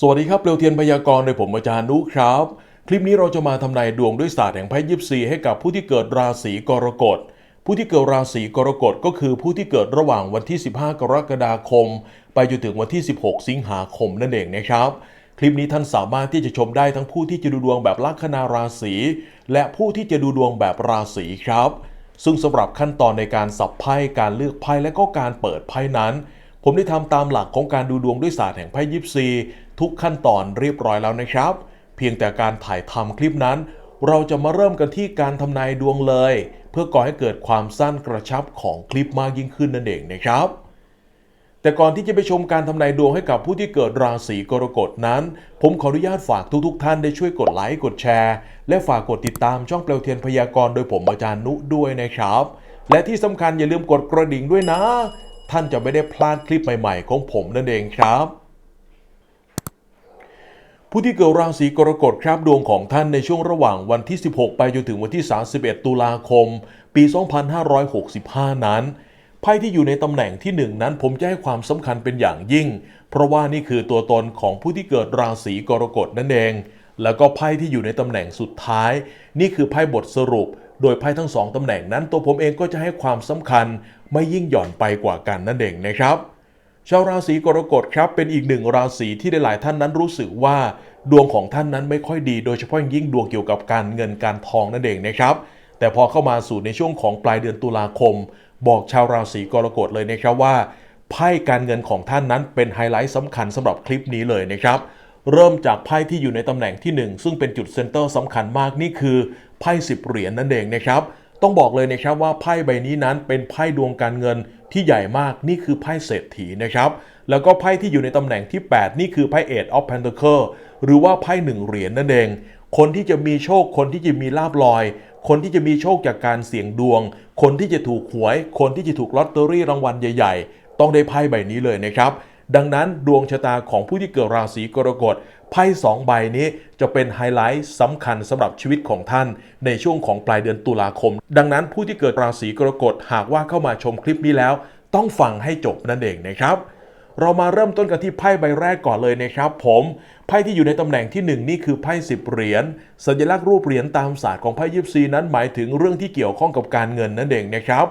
สวัสดีครับเปลวเทียนพยากรณ์โดยผมอาจารย์นุครับ คลิปนี้เราจะมาทำนายดวงด้วยศาสตร์แห่งไพ่ยิปซีให้กับผู้ที่เกิดราศีกรกฎ ผู้ที่เกิดราศีกรกฎก็คือผู้ที่เกิดระหว่างวันที่ 15 กรกฎาคม ไปจนถึงวันที่ 16 สิงหาคมนั่นเองนะครับ คลิปนี้ท่านสามารถที่จะชมได้ทั้งผู้ที่จะดูดวงแบบลัคนาราศีและผู้ที่จะดูดวงแบบราศีครับ ซึ่งสำหรับขั้นตอนในการสับไพ่การเลือกไพ่และก็การเปิดไพ่นั้น ผมได้ทำตามหลักของการดูดวงด้วยศาสตร์แห่งไพ่ยิปซี ทุกขั้นตอนเรียบร้อยแล้วนะครับ เพียงแต่การถ่ายทำคลิปนั้น เราจะมาเริ่มกันที่การทำนายดวงเลย เพื่อก่อให้เกิดความสั้นกระชับของคลิปมากยิ่งขึ้นนั่นเองนะครับแต่ก่อนที่จะไปชมการทำนายดวงให้กับผู้ที่เกิดราศีกรกฎนั้น ผมขออนุญาตฝากทุกๆทท่านได้ช่วยกดไลค์กดแชร์ และฝากกดติดตามช่องเปลวเทียนพยากรณ์โดยผมอาจารย์นุด้วยนะครับ และที่สำคัญอย่าลืมกดกระดิ่งด้วยนะ ท่านจะไม่ได้พลาดคลิปใหม่ๆของผมนั่นเองครับ ผู้ที่เกิดราศีกรกฎครับดวงของท่านในช่วงระหว่างวันที่ 16 ไปจนถึงวันที่ 31 ตุลาคม ปี 2565 นั้นไพ่ที่อยู่ในตำแหน่งที่ 1 นั้นผมจะให้ความสำคัญเป็นอย่างยิ่ง เพราะว่านี่คือตัวตนของผู้ที่เกิดราศีกรกฎนั่นเอง แล้วก็ไพ่ที่อยู่ในตำแหน่งสุดท้าย นี่คือไพ่บทสรุป โดยไพ่ทั้งสองตำแหน่งนั้น ตัวผมเองก็จะให้ความสำคัญไม่ยิ่งหย่อนไปกว่ากันนั่นเองนะครับ ชาวราศีกรกฎครับเป็นอีกหนึ่งราศีที่หลายท่านนั้นรู้สึกว่าดวงของท่านนั้นไม่ค่อยดี โดยเฉพาะยิ่งดวงเกี่ยวกับการเงินการทองนั่นเองนะครับ แต่พอเข้ามาสู่ในช่วงของปลายเดือนตุลาคม บอกชาวราศีกรกฎเลยนะครับว่าไพ่การเงินของท่านนั้นเป็นไฮไลท์สำคัญสำหรับคลิปนี้เลยนะครับเริ่มจากไพ่ที่อยู่ในตำแหน่งที่ 1 ซึ่งเป็นจุดเซนเตอร์สำคัญมากนี่คือไพ่สิบเหรียญนั่นเองนะครับ ต้องบอกเลยนะครับว่าไพ่ใบนี้นั้นเป็นไพ่ดวงการเงิน ที่ใหญ่มากนี่คือไพ่เศรษฐีนะครับ แล้วก็ไพ่ที่อยู่ในตำแหน่งที่ 8 นี่คือไพ่ Eight of Pentacle หรือว่าไพ่หนึ่งเหรียญนั่นเอง คนที่จะมีโชค คนที่จะมีลาบลอย คนที่จะมีโชคจากการเสี่ยงดวง คนที่จะถูกหวย คนที่จะถูกลอตเตอรี่รางวัลใหญ่ ๆ ต้องได้ไพ่ใบนี้เลยนะครับ ดังนั้นดวงชะตาของผู้ที่เกิดราศีกรกฎ ไพ่สองใบนี้จะเป็นไฮไลท์สำคัญสำหรับชีวิตของท่านในช่วงของปลายเดือนตุลาคม ดังนั้นผู้ที่เกิดราศีกรกฎหากว่าเข้ามาชมคลิปนี้แล้ว ต้องฟังให้จบนั่นเองนะครับเรามาเริ่มต้นกันที่ไพ่ใบแรกก่อนเลยนะครับ ผมไพ่ที่อยู่ในตำแหน่งที่ 1 นี่คือไพ่สิบเหรียญสัญลักษณ์รูปเหรียญตามศาสตร์ของไพ่ยิปซีนั้นหมายถึงเรื่องที่เกี่ยวข้องกับการเงินนั่นเองนะครับ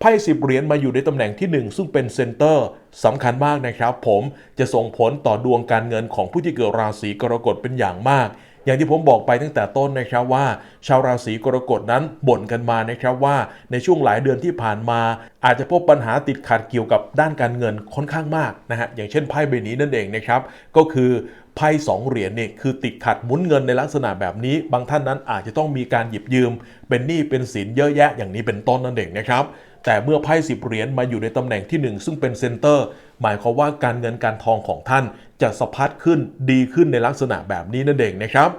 ไพ่สิบเหรียญมาอยู่ในตำแหน่งที่ 1 ซึ่งเป็นเซนเตอร์สำคัญมากนะครับ ผมจะส่งผลต่อดวงการเงินของผู้ที่เกิดราศีกรกฎเป็นอย่างมากอย่างที่ผมบอกไปตั้งแต่ต้นนะครับว่า ชาวราศีกรกฎนั้นบ่นกันมานะครับว่าในช่วงหลายเดือนที่ผ่านมา อาจจะพบปัญหาติดขัดเกี่ยวกับด้านการเงินค่อนข้างมากนะฮะอย่างเช่นไพ่ใบนี้นั่นเองนะครับก็คือไพ่สองเหรียญเนี่ยคือติดขัดหมุนเงินในลักษณะแบบนี้ บางท่านนั้นอาจจะต้องมีการหยิบยืม เป็นหนี้เป็นสินเยอะแยะอย่างนี้เป็นต้นนั่นเองนะครับ แต่เมื่อไพ่สิบเหรียญมาอยู่ในตำแหน่งที่ 1 ซึ่งเป็นเซนเตอร์ หมายความว่าการเงินการทองของท่านจะสะพัดขึ้นดีขึ้นในลักษณะแบบนี้นั่นเองนะครับ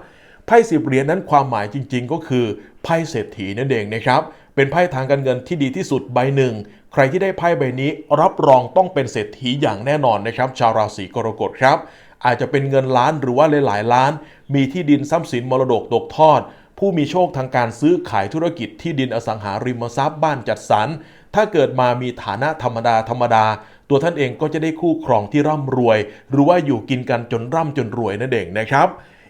ไพ่สิบเหรียญนั้นความหมายจริง ๆ ก็คือไพ่เศรษฐีนั่นเองนะครับเป็นไพ่ทางการเงินที่ดีที่สุดใบหนึ่ง ใครที่ได้ไพ่ใบนี้รับรองต้องเป็นเศรษฐีอย่างแน่นอนนะครับ ชาวราศีกรกฎครับ อาจจะเป็นเงินล้านหรือว่าหลายๆล้าน มีที่ดินทรัพย์สินมรดกตกทอด ผู้มีโชคทางการซื้อขายธุรกิจที่ดินอสังหาริมทรัพย์บ้านจัดสรร ถ้าเกิดมามีฐานะธรรมดาธรรมดา ตัวท่านเองก็จะได้คู่ครองที่ร่ำรวย หรือว่าอยู่กินกันจนร่ำจนรวยนั่นเองนะครับ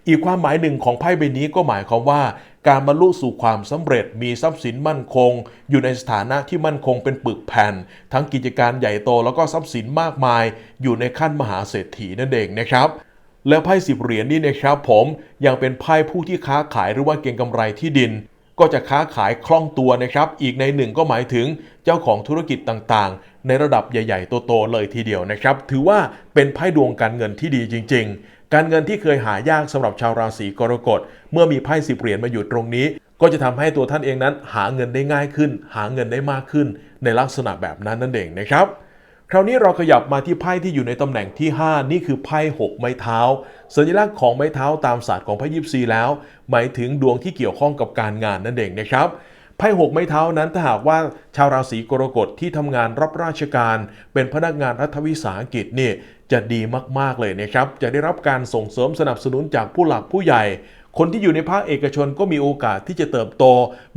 อีกความหมายหนึ่งของไพ่ใบนี้ก็หมายความว่าการบรรลุสู่ความสำเร็จมีทรัพย์สินมั่นคง อยู่ในสถานะที่มั่นคงเป็นปึกแผ่น ทั้งกิจการใหญ่โตแล้วก็ทรัพย์สินมากมาย อยู่ในขั้นมหาเศรษฐีนั่นเองนะครับ แล้วไพ่สิบเหรียญนี่นะครับผมยังเป็นไพ่ผู้ที่ค้าขายหรือว่าเก็งกำไรที่ดิน ก็จะค้าขายคล่องตัวนะครับ อีกในหนึ่งก็หมายถึงเจ้าของธุรกิจต่างๆ ในระดับใหญ่ๆโตๆเลยทีเดียวนะครับ ถือว่าเป็นไพ่ดวงการเงินที่ดีจริง ๆ การเงินที่เคยหายากสำหรับชาวราศีกรกฎเมื่อมีไพ่สิบเหรียญมาอยู่ตรงนี้ ก็จะทำให้ตัวท่านเองนั้นหาเงินได้ง่ายขึ้น หาเงินได้มากขึ้น ในลักษณะแบบนั้นนั่นเองนะครับ คราวนี้เราขยับมาที่ไพ่ที่อยู่ในตำแหน่งที่ 5 นี่คือไพ่6ไม้เท้า สัญลักษณ์ของไม้เท้าตามศาสตร์ของไพ่ยิปซีแล้ว หมายถึงดวงที่เกี่ยวข้องกับการงานนั่นเองนะครับไพ่หกไม้เท้านั้นถ้าหากว่าชาวราศีกรกฎที่ทำงานรับราชการ เป็นพนักงานรัฐวิสาหกิจนี่จะดีมากๆเลยนะครับ จะได้รับการส่งเสริมสนับสนุนจากผู้หลักผู้ใหญ่ คนที่อยู่ในภาคเอกชนก็มีโอกาสที่จะเติบโต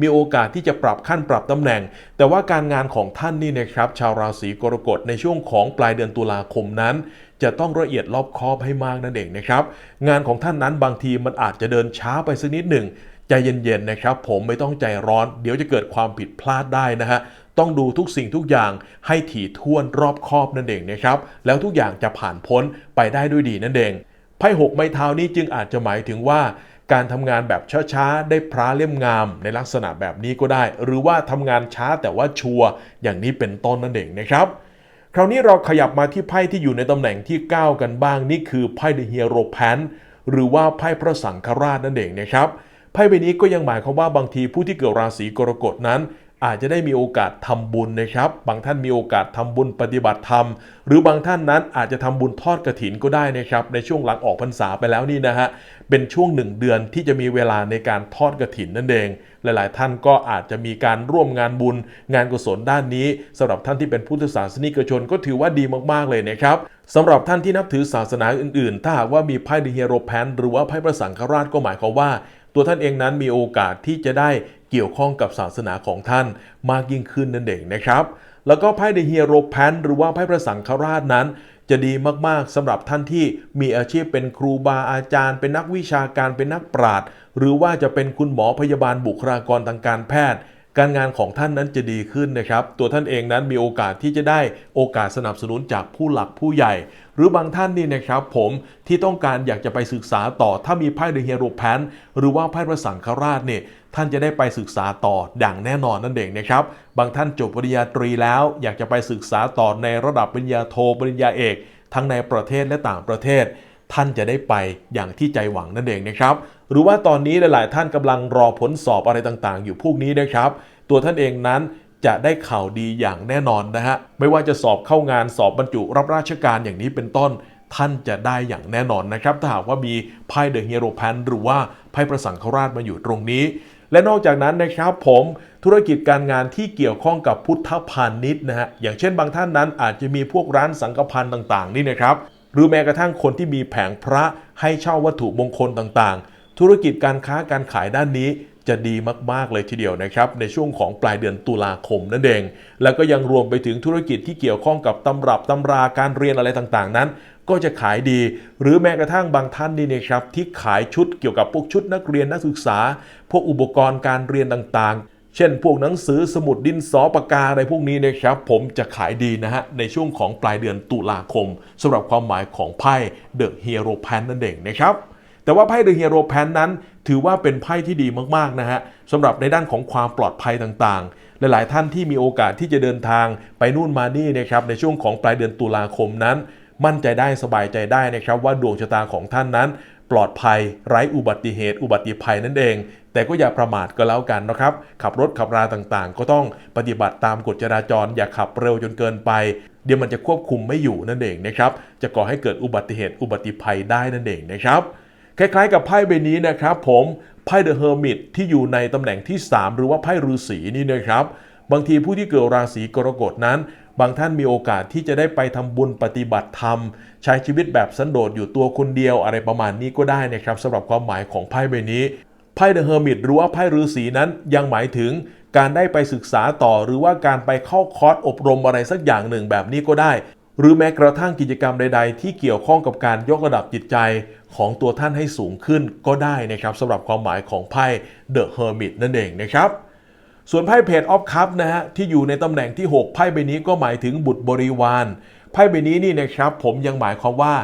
มีโอกาสที่จะปรับขั้นปรับตำแหน่ง แต่ว่าการงานของท่านนี่นะครับ ชาวราศีกรกฎในช่วงของปลายเดือนตุลาคมนั้น จะต้องละเอียดรอบคอบให้มากนั่นเองนะครับ งานของท่านนั้นบางทีมันอาจจะเดินช้าไปสักนิดหนึ่งใจเย็นๆนะครับ ผมไม่ต้องใจร้อน เดี๋ยวจะเกิดความผิดพลาดได้นะฮะต้องดูทุกสิ่งทุกอย่างให้ถี่ถ้วนรอบคอบนั่นเองนะครับ แล้วทุกอย่างจะผ่านพ้นไปได้ด้วยดีนั่นเองไพ่หกไม้เท้านี้จึงอาจจะหมายถึงว่า การทำงานแบบช้าๆ ได้พระเล่มงามในลักษณะแบบนี้ก็ได้ หรือว่าทำงานช้าแต่ว่าชัวร์อย่างนี้เป็นต้นนั่นเองนะครับ คราวนี้เราขยับมาที่ไพ่ที่อยู่ในตำแหน่งที่ 9 กันบ้างนี่คือไพ่เดอะเฮียโรแพนหรือว่าไพ่พระสังฆราชนั่นเองนะครับไพ่ใบนี้ก็ยังหมายความว่าบางทีผู้ที่เกิดราศีกรกฎนั้น อาจจะได้มีโอกาสทำบุญนะครับ บางท่านมีโอกาสทำบุญปฏิบัติธรรม หรือบางท่านนั้นอาจจะทำบุญทอดกระถินก็ได้นะครับ ในช่วงหลังออกพรรษาไปแล้วนี่นะฮะ เป็นช่วงหนึ่งเดือนที่จะมีเวลาในการทอดกระถินนั่นเอง หลาย ๆ ท่านก็อาจจะมีการร่วมงานบุญ งานกุศลด้านนี้สำหรับท่านที่เป็นพุทธศาสนิกชนก็ถือว่าดีมากๆเลยนะครับสำหรับท่านที่นับถือศาสนาอื่น ๆ ถ้าหากว่ามีไพ่เดเฮโรแพนหรือว่าไพ่พระสังฆราชก็หมายความว่า ตัวท่านเองนั้นมีโอกาสที่จะได้ เกี่ยวข้องกับศาสนาของท่านมากยิ่งขึ้นนั่นเองนะครับ แล้วก็ไพ่เดเฮียโรแพนหรือว่าไพ่พระสังฆราชนั้น จะดีมากๆสำหรับท่านที่มีอาชีพเป็นครูบาอาจารย์ เป็นนักวิชาการเป็นนักปราชญ์หรือว่าจะเป็นคุณหมอพยาบาลบุคลากรทางการแพทย์ การงานของท่านนั้นจะดีขึ้นนะครับ ตัวท่านเองนั้นมีโอกาสที่จะได้โอกาสสนับสนุนจากผู้หลักผู้ใหญ่ หรือบางท่านนี่นะครับผมที่ต้องการอยากจะไปศึกษาต่อถ้ามีไพ่เดอะเฮโรแพนหรือว่าไพ่พระสังฆราชเนี่ยท่านจะได้ไปศึกษาต่ออย่างแน่นอนนั่นเองนะครับ บางท่านจบปริญญาตรีแล้ว อยากจะไปศึกษาต่อในระดับปริญญาโทปริญญาเอก ทั้งในประเทศและต่างประเทศ ท่านจะได้ไปอย่างที่ใจหวังนั่นเองนะครับ หรือว่าตอนนี้หลาย ๆ ท่านกำลังรอผลสอบอะไรต่าง ๆ อยู่พวกนี้นะครับ ตัวท่านเองนั้นจะได้ข่าวดีอย่างแน่นอนนะฮะ ไม่ว่าจะสอบเข้างานสอบบรรจุรับราชการอย่างนี้เป็นต้น ท่านจะได้อย่างแน่นอนนะครับ ถ้าหากว่ามีไพ่เดอะเฮียโรแพนหรือว่าไพ่ประสังฆราชมาอยู่ตรงนี้ และนอกจากนั้นนะครับผมธุรกิจการงานที่เกี่ยวข้องกับพุทธพาณิชย์นะฮะ อย่างเช่นบางท่านนั้นอาจจะมีพวกร้านสังฆพันธ์ต่าง ๆ นี่นะครับ หรือแม้กระทั่งคนที่มีแผงพระให้เช่าวัตถุมงคลต่าง ๆ ธุรกิจการค้าการขายด้านนี้จะดีมาก ๆ เลยทีเดียวนะครับ ในช่วงของปลายเดือนตุลาคมนั่นเอง แล้วก็ยังรวมไปถึงธุรกิจที่เกี่ยวข้องกับตำรับตำราการเรียนอะไรต่างๆ นั้น ก็จะขายดี หรือแม้กระทั่งบางท่านนี่นะครับที่ขายชุดเกี่ยวกับพวกชุดนักเรียนนักศึกษา พวกอุปกรณ์การเรียนต่างๆ เช่น พวกหนังสือสมุดดินสอปากกาอะไรพวกนี้นะครับ ผมจะขายดีนะฮะในช่วงของปลายเดือนตุลาคมสำหรับความหมายของไพ่เดอะเฮีโรแพนนั่นเองนะครับ แต่ว่าไพ่เดอะเฮียโรแพนนั้น ถือว่าเป็นไพ่ที่ดีมากๆนะฮะสำหรับในด้านของความปลอดภัยต่างๆ หลายๆท่านที่มีโอกาสที่จะเดินทางไปนู่นมานี่นะครับในช่วงของปลายเดือนตุลาคมนั้น มั่นใจได้สบายใจได้นะครับว่าดวงชะตาของท่านนั้น ปลอดภัยไร้อุบัติเหตุ อุบัติภัยนั่นเอง แต่ก็อย่าประมาทก็แล้วกันนะครับขับรถขับราต่างๆ ก็ต้องปฏิบัติตามกฎจราจร อย่าขับเร็วจนเกินไปเดี๋ยวมันจะควบคุมไม่อยู่นั่นเองนะครับจะก่อให้เกิดอุบัติเหตุอุบัติภัยได้นั่นเองนะครับ คล้ายๆ กับไพ่ใบนี้นะครับ ผมไพ่เดอะเฮอร์มิตที่อยู่ในตำแหน่งที่ 3 หรือว่าไพ่ฤาษีนี่นะครับ บางทีผู้ที่เกิดราศีกรกฎนั้น บางท่านมีโอกาสที่จะได้ไปทำบุญปฏิบัติธรรม ใช้ชีวิตแบบสันโดษอยู่ตัวคนเดียวอะไรประมาณนี้ก็ได้นะครับสำหรับความหมายของไพ่ใบนี้ไพ่เดอะเฮอร์มิตหรือว่าไพ่ฤาษีนั้นยังหมายถึงการได้ไปศึกษาต่อหรือว่าการไปเข้าคอร์สอบรมอะไรสักอย่างหนึ่งแบบนี้ก็ได้ หรือแม้กระทั่งกิจกรรมใด ๆ ที่เกี่ยวข้องกับการยกระดับจิตใจของตัวท่านให้สูงขึ้นก็ได้นะครับสำหรับความหมายของไพ่ The Hermit นั่นเองนะครับ ส่วนไพ่เพจออฟคัพนะฮะที่อยู่ในตำแหน่งที่ 6 ไพ่ใบนี้ก็หมายถึงบุตรบริวารไพ่ใบนี้นี่นะครับผมยังหมายความว่า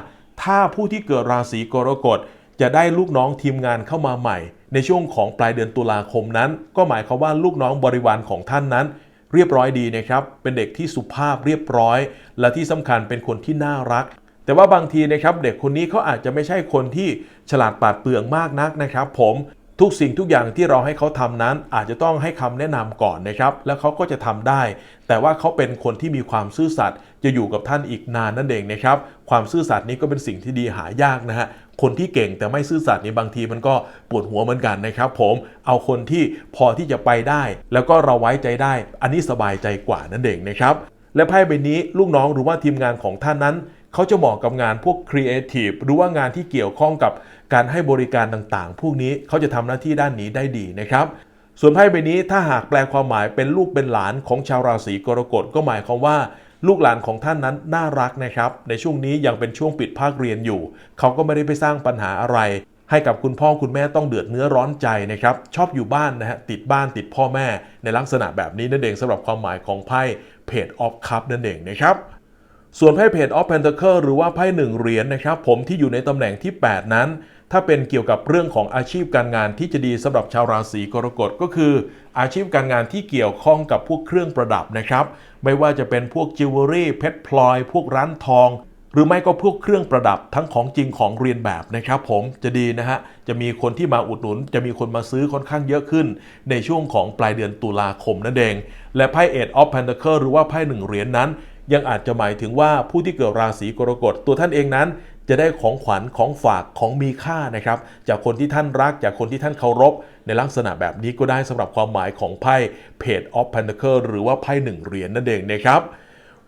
ถ้าผู้ที่เกิดราศีกรกฎจะได้ลูกน้องทีมงานเข้ามาใหม่ ในช่วงของปลายเดือนตุลาคมนั้น ก็หมายความว่าลูกน้องบริวารของท่านนั้น เรียบร้อยดีนะครับ เป็นเด็กที่สุภาพเรียบร้อย และที่สำคัญเป็นคนที่น่ารัก แต่ว่าบางทีนะครับเด็กคนนี้เขาอาจจะไม่ใช่คนที่ฉลาดปาดเปลืองมากนักนะครับ ผม ทุกสิ่งทุกอย่างที่เราให้เขาทำนั้น อาจจะต้องให้คำแนะนำก่อนนะครับ แล้วเขาก็จะทำได้ แต่ว่าเขาเป็นคนที่มีความซื่อสัตย์จะอยู่กับท่านอีกนานนั่นเองนะครับ ความซื่อสัตย์นี้ก็เป็นสิ่งที่ดีหายากนะฮะคนที่เก่งแต่ไม่ซื่อสัตย์นี่บางทีมันก็ปวดหัวเหมือนกันนะครับผมเอาคนที่พอที่จะไปได้ แล้วก็เราไว้ใจได้ อันนี้สบายใจกว่านั่นเองนะครับและไพ่ใบนี้ลูกน้องหรือว่าทีมงานของท่านนั้น เขาจะเหมาะกับงานพวกครีเอทีฟหรือว่างานที่เกี่ยวข้องกับการให้บริการต่างๆ พวกนี้เขาจะทำหน้าที่ด้านนี้ได้ดีนะครับ ส่วนไพ่ใบนี้ถ้าหากแปลความหมายเป็นลูกเป็นหลานของชาวราศีกรกฎก็หมายความว่าลูกหลานของท่านนั้นน่ารักนะครับ ในช่วงนี้ยังเป็นช่วงปิดภาคเรียนอยู่ เขาก็ไม่ได้ไปสร้างปัญหาอะไร ให้กับคุณพ่อคุณแม่ต้องเดือดเนื้อร้อนใจนะครับ ชอบอยู่บ้านนะฮะติดบ้านติดพ่อแม่ ในลักษณะแบบนี้นั่นเองสำหรับความหมายของไพ่เพจออฟคัพนั่นเองนะครับ ส่วนไพ่เพจออฟเพนท c เคิลหรือว่าไพ่หนึ่งเหรียญนะครับผมที่อยู่ในตำแหน่งที่ 8 นั้น ถ้าเป็นเกี่ยวกับเรื่องของอาชีพการงานที่จะดีสำหรับชาวราศีกรกฎก็คือ อาชีพการงานที่เกี่ยวข้องกับพวกเครื่องประดับนะครับ ไม่ว่าจะเป็นพวกจิวเวลรี่เพชรพลอย พวกร้านทอง หรือไม่ก็พวกเครื่องประดับทั้งของจริงของเรียนแบบนะครับผมจะดีนะฮะจะมีคนที่มาอุดหนุน จะมีคนมาซื้อค่อนข้างเยอะขึ้น ในช่วงของปลายเดือนตุลาคมนั่นเอง และไพ่เอ็ดออฟแพนเ c เหรือว่าไพ่หนึ่งเหรียญนั้น ยังอาจจะหมายถึงว่าผู้ที่เกิดราศีกรกฎตัวท่านเองนั้น จะได้ของขวัญของฝากของมีค่านะครับ จากคนที่ท่านรักจากคนที่ท่านเคารพ ในลักษณะแบบนี้ก็ได้สำหรับความหมายของไพ่เพจออฟแพนเ c เหรือว่าไพ่หนึ่งเหรียญนั่นเองนะครับ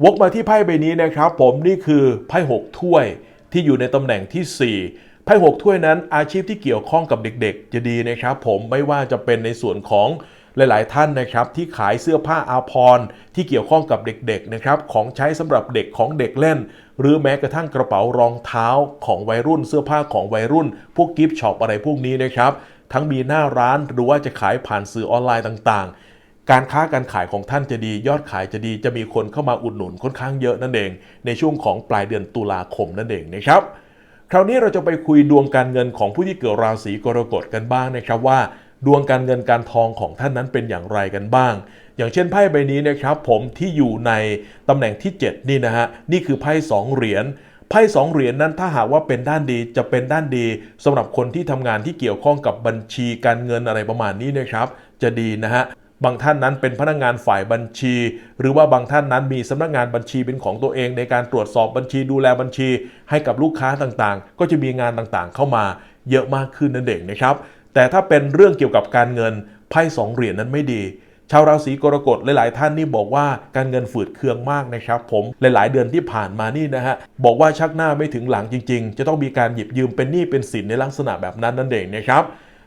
วกมาที่ไพ่ใบนี้นะครับ ผมนี่คือไพ่หกถ้วยที่อยู่ในตำแหน่งที่ 4 ไพ่หกถ้วยนั้นอาชีพที่เกี่ยวข้องกับเด็กๆ จะดีนะครับ ผมไม่ว่าจะเป็นในส่วนของ หลาย ๆ ท่านนะครับที่ขายเสื้อผ้าอาภรณ์ที่เกี่ยวข้องกับเด็ก ๆ นะครับของใช้สำหรับเด็กของเด็กเล่น หรือแม้กระทั่งกระเป๋ารองเท้าของวัยรุ่นเสื้อผ้าของวัยรุ่น พวกกิฟต์ช็อปอะไรพวกนี้นะครับทั้งมีหน้าร้านหรือว่าจะขายผ่านสื่อออนไลน์ต่าง ๆการค้าการขายของท่านจะดี ยอดขายจะดีจะมีคนเข้ามาอุดหนุนค่อนข้างเยอะนั่นเอง ในช่วงของปลายเดือนตุลาคมนั่นเองนะครับ คราวนี้เราจะไปคุยดวงการเงินของผู้ที่เกิดราศีกรกฎกันบ้างนะครับว่า ดวงการเงินการทองของท่านนั้นเป็นอย่างไรกันบ้าง อย่างเช่นไพ่ใบนี้นะครับ ผมที่อยู่ในตำแหน่งที่ 7 นี่นะฮะนี่คือไพ่สองเหรียญไพ่สองเหรียญนั้นถ้าหากว่าเป็นด้านดีจะเป็นด้านดีสำหรับคนที่ทำงานที่เกี่ยวข้องกับบัญชีการเงินอะไรประมาณนี้นะครับ จะดีนะฮะบางท่านนั้นเป็นพนักงานฝ่ายบัญชี หรือว่าบางท่านนั้นมีสำนักงานบัญชีเป็นของตัวเอง ในการตรวจสอบบัญชีดูแลบัญชี ให้กับลูกค้าต่างๆ ก็จะมีงานต่างๆ เข้ามาเยอะมากขึ้นนั่นเองนะครับ แต่ถ้าเป็นเรื่องเกี่ยวกับการเงินไพ่สองเหรียญนั้นไม่ดี ชาวราศีกรกฎหลาย ๆ ท่านนี่บอกว่าการเงินฝืดเคืองมากนะครับผมหลาย ๆ เดือนที่ผ่านมานี่นะฮะบอกว่าชักหน้าไม่ถึงหลังจริง ๆ จะต้องมีการหยิบยืมเป็นหนี้เป็นสินในลักษณะแบบนั้นนั่นเองนะครับ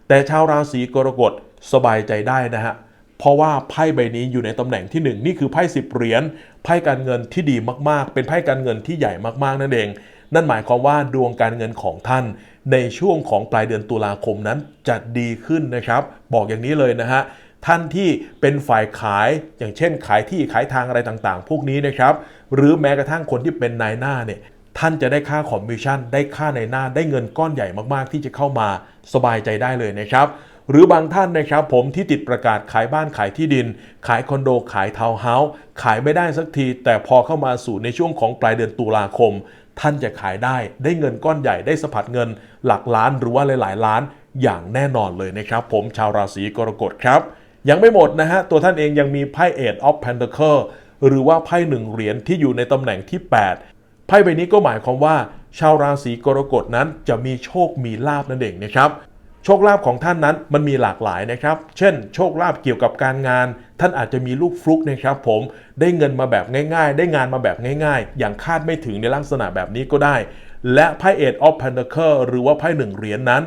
แต่ชาวราศีกรกฎสบายใจได้นะฮะเพราะว่าไพ่ใบนี้อยู่ในตำแหน่งที่ 1 นี่คือไพ่สิบเหรียญไพ่การเงินที่ดีมากๆ เป็นไพ่การเงินที่ใหญ่มากๆนั่นเอง นั่นหมายความว่าดวงการเงินของท่าน ในช่วงของปลายเดือนตุลาคมนั้นจะดีขึ้นนะครับ บอกอย่างนี้เลยนะฮะท่านที่เป็นฝ่ายขายอย่างเช่น ขายที่ขายทางอะไรต่างๆ พวกนี้นะครับหรือแม้กระทั่งคนที่เป็นนายหน้าเนี่ยท่านจะได้ค่าคอมมิชชั่น ได้ค่าในหน้าได้เงินก้อนใหญ่มากๆ ที่จะเข้ามาสบายใจได้เลยนะครับ หรือบางท่านนะครับผมที่ติดประกาศขายบ้านขายที่ดิน ขายคอนโดขายทาวน์เฮาส์ขายไม่ได้สักที แต่พอเข้ามาสู่ในช่วงของปลายเดือนตุลาคม ท่านจะขายได้ได้เงินก้อนใหญ่ได้สะพัดเงินหลักล้านหรือว่าหลายๆ ล้านอย่างแน่นอนเลยนะครับ ผมชาวราศีกรกฎครับ ยังไม่หมดนะฮะ ตัวท่านเองยังมีไพ่เอ็ดออฟแพนเดอร์เคอร์หรือว่าไพ่หนึ่งเหรียญที่อยู่ในตำแหน่งที่ 8 ไพ่ใบนี้ก็หมายความว่า ชาวราศีกรกฎนั้นจะมีโชคมีลาบนั่นเองนะครับ โชคลาภของท่านนั้นมันมีหลากหลายนะครับ เช่น โชคลาภเกี่ยวกับการงาน ท่านอาจจะมีลูกฟลุกนะครับผม ได้เงินมาแบบง่าย ๆ ได้งานมาแบบง่าย ๆ อย่างคาดไม่ถึงในลักษณะแบบนี้ก็ได้ และไพ่เอ็ดออฟแพนเ c เคิลหรือว่าไพ่หนึ่งเหรียญนั้น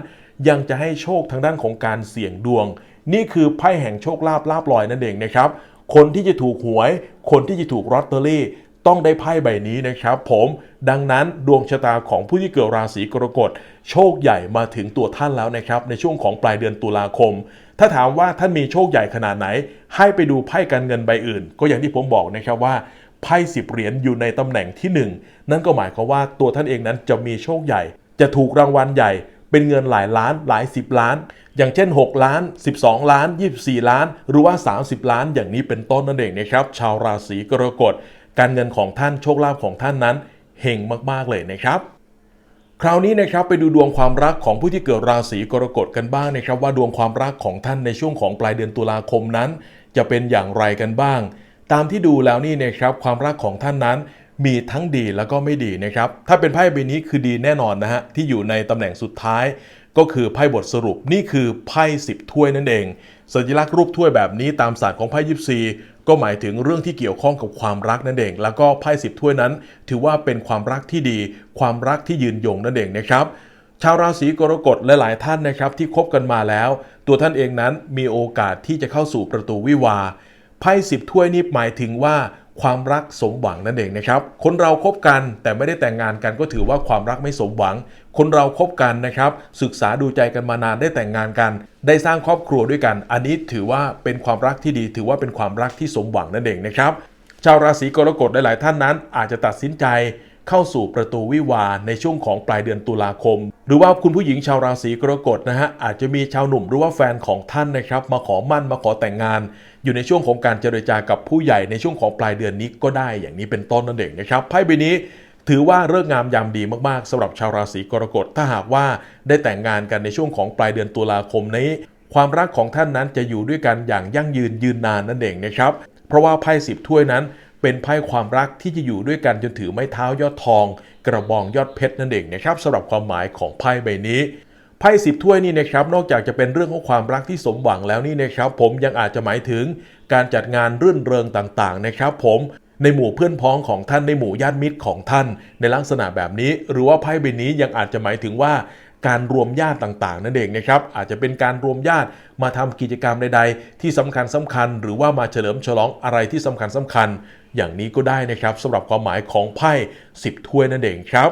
ยังจะให้โชคทางด้านของการเสี่ยงดวง นี่คือไพ่แห่งโชคลาภลาบลอยนั่นเองนะครับ คนที่จะถูกหวย คนที่จะถูกลอตเตอรี่ ต้องได้ไพ่ใบนี้นะครับผมดังนั้นดวงชะตาของผู้ที่เกิดราศีกรกฎโชคใหญ่มาถึงตัวท่านแล้วนะครับ ในช่วงของปลายเดือนตุลาคม ถ้าถามว่าท่านมีโชคใหญ่ขนาดไหน ให้ไปดูไพ่การเงินใบอื่น ก็อย่างที่ผมบอกนะครับว่าไพ่สิบเหรียญอยู่ในตำแหน่งที่หนึ่งนั่นก็หมายความว่าตัวท่านเองนั้นจะมีโชคใหญ่ จะถูกรางวัลใหญ่เป็นเงินหลายล้านหลาย 10 ล้าน อย่างเช่น 6 ล้าน 12 ล้าน 24 ล้าน หรือว่า 30 ล้านอย่างนี้เป็นต้นนั่นเองนะครับ ชาวราศีกรกฎ การเงินของท่านโชคลาภของท่านนั้นเฮงมากๆเลยนะครับ คราวนี้นะครับไปดูดวงความรักของผู้ที่เกิดราศีกรกฎกันบ้างนะครับ ว่าดวงความรักของท่านในช่วงของปลายเดือนตุลาคมนั้น จะเป็นอย่างไรกันบ้าง ตามที่ดูแล้วนี่นะครับความรักของท่านนั้นมีทั้งดีแล้วก็ไม่ดีนะครับ ถ้าเป็นไพ่ใบนี้คือดีแน่นอนนะฮะที่อยู่ในตำแหน่งสุดท้าย ก็คือไพ่บทสรุปนี่คือไพ่สิบถ้วยนั่นเอง สัญลักษณ์รูปถ้วยแบบนี้ตามศาสตร์ของไพ่ยิปซี ก็หมายถึงเรื่องที่เกี่ยวข้องกับความรักนั่นเอง แล้วก็ไพ่สิบถ้วยนั้น ถือว่าเป็นความรักที่ดี ความรักที่ยืนยงนั่นเองนะครับชาวราศีกรกฎหลาย ๆ ท่านนะครับที่คบกันมาแล้ว ตัวท่านเองนั้นมีโอกาสที่จะเข้าสู่ประตูวิวาไพ่สิบถ้วยนี้หมายถึงว่า ความรักสมหวังนั่นเองนะครับ คนเราคบกันแต่ไม่ได้แต่งงานกันก็ถือว่าความรักไม่สมหวัง คนเราคบกันนะครับ ศึกษาดูใจกันมานานได้แต่งงานกัน ได้สร้างครอบครัวด้วยกัน อันนี้ถือว่าเป็นความรักที่ดี ถือว่าเป็นความรักที่สมหวังนั่นเองนะครับ ชาวราศีกรกฎหลาย ๆ ท่านนั้นอาจจะตัดสินใจ เข้าสู่ประตูวิวาในช่วงของปลายเดือนตุลาคม หรือว่าคุณผู้หญิงชาวราศีกรกฎนะฮะอาจจะมีชาวหนุ่มหรือว่าแฟนของท่านนะครับ มาขอมั่นมาขอแต่งงาน อยู่ในช่วงของการเจรจากับผู้ใหญ่ในช่วงของปลายเดือนนี้ก็ได้อย่างนี้เป็นต้นนั่นเองนะครับไพ่ใบนี้ถือว่าเลิกงามยามดีมากๆสำหรับชาวราศีกรกฎถ้าหากว่าได้แต่งงานกันในช่วงของปลายเดือนตุลาคมนี้ ความรักของท่านนั้นจะอยู่ด้วยกันอย่างยั่งยืนยืนนานนั่นเองนะครับ เพราะว่าไพ่สิบถ้วยนั้น เป็นไพ่ความรักที่จะอยู่ด้วยกันจนถือไม้เท้ายอดทอง กระบองยอดเพชรนั่นเองนะครับสำหรับความหมายของไพ่ใบนี้ไพ่สิบถ้วยนี่นะครับนอกจากจะเป็นเรื่องของความรักที่สมหวังแล้วนี่นะครับ ผมยังอาจจะหมายถึงการจัดงานรื่นเริงต่างๆนะครับ ผมในหมู่เพื่อนพ้องของท่านในหมู่ญาติมิตรของท่าน ในลักษณะแบบนี้ หรือว่าไพ่ใบนี้ยังอาจจะหมายถึงว่า การรวมญาติต่างๆ นั่นเองนะครับอาจจะเป็นการรวมญาติมาทำกิจกรรมใดๆ ที่สำคัญสำคัญ หรือว่ามาเฉลิมฉลองอะไรที่สำคัญสำคัญ อย่างนี้ก็ได้นะครับสำหรับความหมายของไพ่10 ถ้วยนั่นเองครับ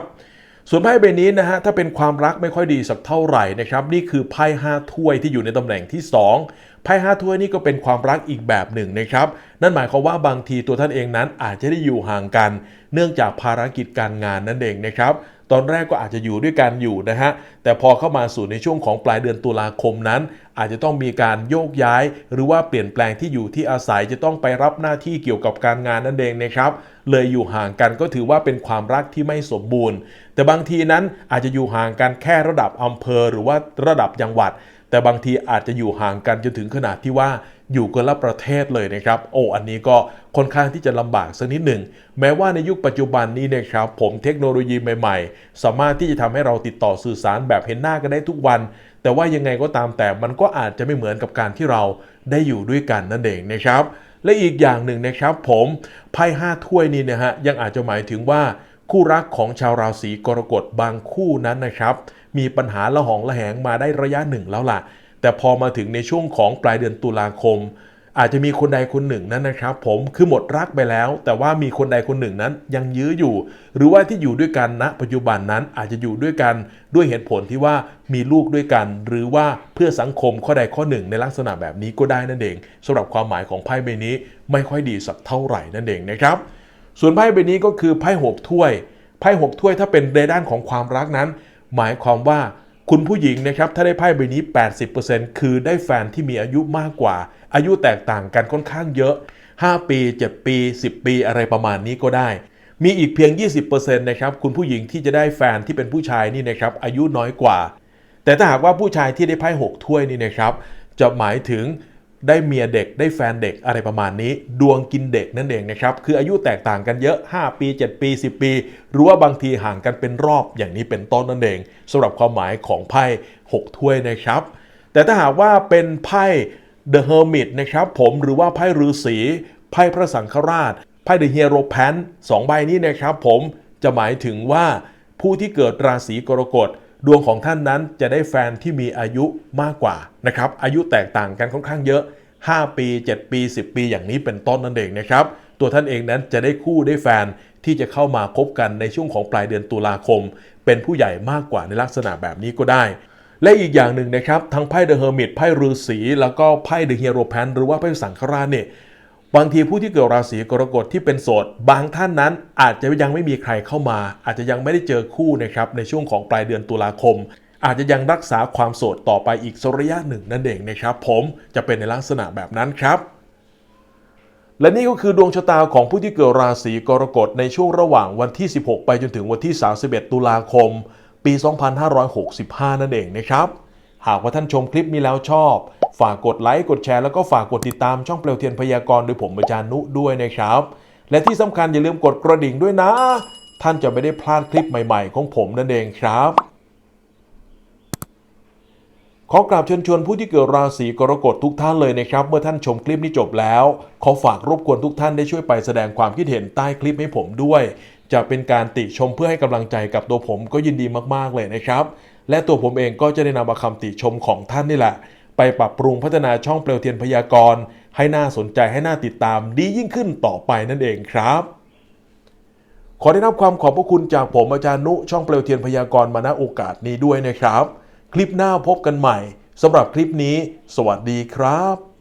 ส่วนไพ่ใบนี้นะฮะถ้าเป็นความรักไม่ค่อยดีสักเท่าไหร่นะครับนี่คือไพ่5ถ้วยที่อยู่ในตำแหน่งที่ 2 ไพ่5ถ้วยนี่ก็เป็นความรักอีกแบบหนึ่งนะครับนั่นหมายความว่าบางทีตัวท่านเองนั้นอาจจะได้อยู่ห่างกัน เนื่องจากภารกิจการงานนั่นเองนะครับ ตอนแรกก็อาจจะอยู่ด้วยกันอยู่นะฮะ แต่พอเข้ามาสู่ในช่วงของปลายเดือนตุลาคมนั้น อาจจะต้องมีการโยกย้าย หรือว่าเปลี่ยนแปลงที่อยู่ที่อาศัยจะต้องไปรับหน้าที่เกี่ยวกับการงานนั่นเองนะครับ เลยอยู่ห่างกันก็ถือว่าเป็นความรักที่ไม่สมบูรณ์ แต่บางทีนั้นอาจจะอยู่ห่างกันแค่ระดับอำเภอ หรือว่าระดับจังหวัด แต่บางทีอาจจะอยู่ห่างกันจนถึงขนาดที่ว่า อยู่กันละประเทศเลยนะครับ โอ้อันนี้ก็ค่อนข้างที่จะลำบากสักนิดหนึ่ง แม้ว่าในยุคปัจจุบันนี้นะครับ ผมเทคโนโลยีใหม่ๆ สามารถที่จะทำให้เราติดต่อสื่อสารแบบเห็นหน้ากันได้ทุกวัน แต่ว่ายังไงก็ตามแต่มันก็อาจจะไม่เหมือนกับการที่เราได้อยู่ด้วยกันนั่นเองนะครับ และอีกอย่างหนึ่งนะครับผมไพ่ห้าถ้วยนี้นะฮะยังอาจจะหมายถึงว่าคู่รักของชาวราศีกรกฎบางคู่นั้นนะครับ มีปัญหาละหองละแหงมาได้ระยะหนึ่งแล้วล่ะ แต่พอมาถึงในช่วงของปลายเดือนตุลาคม อาจจะมีคนใดคนหนึ่งนั้นนะครับ ผมคือหมดรักไปแล้ว แต่ว่ามีคนใดคนหนึ่งนั้นยังยื้ออยู่ หรือว่าที่อยู่ด้วยกันณปัจจุบันนั้นอาจจะอยู่ด้วยกันด้วยเหตุผลที่ว่ามีลูกด้วยกัน หรือว่าเพื่อสังคมข้อใดข้อหนึ่งในลักษณะแบบนี้ก็ได้นั่นเองสำหรับความหมายของไพ่ใบนี้ไม่ค่อยดีสักเท่าไหร่นั่นเองนะครับส่วนไพ่ใบนี้ก็คือไพ่หกถ้วยไพ่หกถ้วยถ้าเป็นในด้านของความรักนั้น หมายความว่า คุณผู้หญิงนะครับถ้าได้ไพ่ใบนี้ 80%คือได้แฟนที่มีอายุมากกว่า อายุแตกต่างกันค่อนข้างเยอะ 5 ปี 7 ปี 10 ปีอะไรประมาณนี้ก็ได้ มีอีกเพียง 20%นะครับคุณผู้หญิงที่จะได้แฟนที่เป็นผู้ชายนี่นะครับอายุน้อยกว่า แต่ถ้าหากว่าผู้ชายที่ได้ไพ่หกถ้วยนี่นะครับจะหมายถึง ได้เมียเด็กได้แฟนเด็กอะไรประมาณนี้ ดวงกินเด็กนั่นเองนะครับคืออายุแตกต่างกันเยอะ 5 ปี 7 ปี 10 ปี หรือว่าบางทีห่างกันเป็นรอบอย่างนี้เป็นต้นนั่นเองสำหรับความหมายของไพ่ 6 ถ้วยนะครับ แต่ถ้าหากว่าเป็นไพ่ The Hermit นะครับผมหรือว่าไพ่ฤาษีไพ่พระสังฆราชไพ่ The Hero Pan สองใบนี้นะครับผมจะหมายถึงว่าผู้ที่เกิดราศีกรกฎ ดวงของท่านนั้นจะได้แฟนที่มีอายุมากกว่านะครับ อายุแตกต่างกันค่อนข้างเยอะ 5 ปี 7 ปี 10 ปีอย่างนี้เป็นต้นนั่นเองนะครับ ตัวท่านเองนั้นจะได้คู่ได้แฟนที่จะเข้ามาคบกันในช่วงของปลายเดือนตุลาคม เป็นผู้ใหญ่มากกว่าในลักษณะแบบนี้ก็ได้ และอีกอย่างหนึ่งนะครับ ทั้งไพ่เดอะเฮอร์มิตไพ่ฤาษีแล้วก็ไพ่เดอะเฮีโรแพนหรือว่าไพ่สังฆราชเนี่ย บางทีผู้ที่เกิดราศีกรกฎที่เป็นโสด บางท่านนั้นอาจจะยังไม่มีใครเข้ามา อาจจะยังไม่ได้เจอคู่นะครับในช่วงของปลายเดือนตุลาคม อาจจะยังรักษาความโสดต่อไปอีกสักระยะหนึ่งนั่นเองนะครับผมจะเป็นในลักษณะแบบนั้นครับและนี่ก็คือดวงชะตาของผู้ที่เกิดราศีกรกฎในช่วงระหว่างวันที่ 16 ไปจนถึงวันที่ 31 ตุลาคม ปี 2565 นั่นเองนะครับ หากว่าท่านชมคลิปนี้แล้วชอบ ฝากกดไลค์กดแชร์แล้วก็ฝากกดติดตามช่องเปลวเทียนพยากรณ์โดยผมอาจารย์นุด้วยนะครับ และที่สำคัญอย่าลืมกดกระดิ่งด้วยนะ ท่านจะไม่ได้พลาดคลิปใหม่ ๆ ของผมนั่นเองครับขอกราบเชิญชวนผู้ที่เกิดราศีกรกฎทุกท่านเลยนะครับ เมื่อท่านชมคลิปนี้จบแล้ว ขอฝากรบกวนทุกท่านได้ช่วยไปแสดงความคิดเห็นใต้คลิปให้ผมด้วย จะเป็นการติชมเพื่อให้กำลังใจกับตัวผมก็ยินดีมากๆเลยนะครับ และตัวผมเองก็จะได้นำเอาคำติชมของท่านนี่แหละ ไปปรับปรุงพัฒนาช่องเปลวเทียนพยากรณ์ให้น่าสนใจให้น่าติดตามดียิ่งขึ้นต่อไปนั่นเองครับ ขอได้รับความขอบพระคุณจากผมอาจารย์นุช่องเปลวเทียนพยากรณ์มาณโอกาสนี้ด้วยนะครับ คลิปหน้าพบกันใหม่สำหรับคลิปนี้ สวัสดีครับ